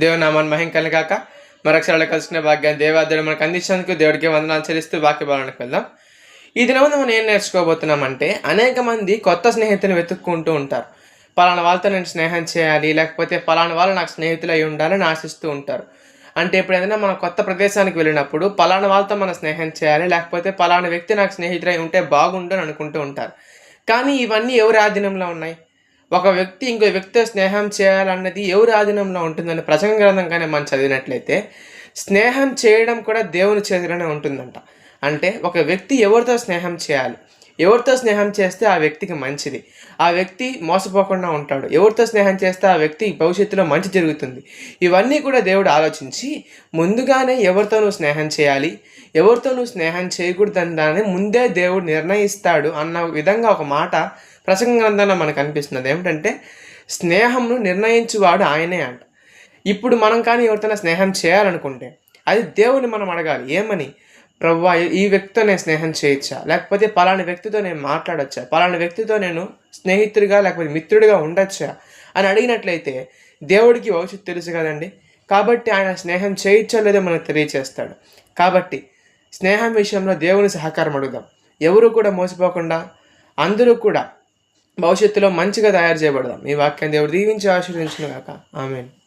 దేవనామాన్ని నామాన్ని మహింకలు కాక మరొకసారి కలిసిన భాగ్యాన్ని దేవాదేవుడు మనకు అందించినందుకు దేవుడికి వందనాలు చెల్లిస్తూ వాక్య భావనకు వెళ్దాం. ఈ దినం మనం ఏం నేర్చుకోబోతున్నామంటే అనేక మంది కొత్త స్నేహితులను వెతుక్కుంటూ ఉంటారు. పలానా వాళ్ళతో నేను స్నేహం చేయాలి లేకపోతే పలానా వాళ్ళు నాకు స్నేహితులు అయి ఉండాలని ఆశిస్తూ ఉంటారు. అంటే ఇప్పుడు ఏదైనా మనం కొత్త ప్రదేశానికి వెళ్ళినప్పుడు పలానా వాళ్ళతో మనం స్నేహం చేయాలి లేకపోతే పలానా వ్యక్తి నాకు స్నేహితులై ఉంటే బాగుండు అని అనుకుంటూ ఉంటారు. కానీ ఇవన్నీ ఎవరి ఆధీనంలో ఉన్నాయి? ఒక వ్యక్తి ఇంకో వ్యక్తితో స్నేహం చేయాలన్నది ఎవరి ఆధీనంలో ఉంటుందని ప్రసంగ గ్రంథంగానే మనం చదివినట్లయితే స్నేహం చేయడం కూడా దేవుని చేతిలోనే ఉంటుందంట. అంటే ఒక వ్యక్తి ఎవరితో స్నేహం చేయాలి? ఎవరితో స్నేహం చేస్తే ఆ వ్యక్తికి మంచిది? ఆ వ్యక్తి మోసపోకుండా ఉంటాడు. ఎవరితో స్నేహం చేస్తే ఆ వ్యక్తి భవిష్యత్తులో మంచి జరుగుతుంది? ఇవన్నీ కూడా దేవుడు ఆలోచించి ముందుగానే ఎవరితో నువ్వు స్నేహం చేయాలి? ఎవరితో నువ్వు స్నేహం చేయకూడదని దాన్ని ముందే దేవుడు నిర్ణయిస్తాడు అన్న విధంగా ఒక మాట ప్రసంగ గ్రంథంలో మనకు అనిపిస్తున్నది ఏమిటంటే స్నేహంను నిర్ణయించువాడు ఆయనే అంట. ఇప్పుడు మనం కానీ ఎవరితోనే స్నేహం చేయాలనుకుంటే అది దేవుని మనం అడగాలి. ఏమని? ప్రవ్వా ఈ వ్యక్తితో నేను స్నేహం చేయొచ్చా? లేకపోతే పలాని వ్యక్తితో నేను మాట్లాడొచ్చా? పలాని వ్యక్తితో నేను స్నేహితుడిగా లేకపోతే మిత్రుడిగా ఉండొచ్చా? అని అడిగినట్లయితే దేవుడికి భవిష్యత్తు తెలుసు కదండి. కాబట్టి ఆయన స్నేహం చేయొచ్చో లేదో మనకు తెలియచేస్తాడు. కాబట్టి స్నేహం విషయంలో దేవుని సహకారం అడుగుదాం. ఎవరు కూడా మోసపోకుండా అందరూ కూడా భవిష్యత్తులో మంచిగా తయారు చేయబడదాం. ఈ వాక్యం దేవుడు దీవించి ఆశీర్వించిన కాక ఆమెను.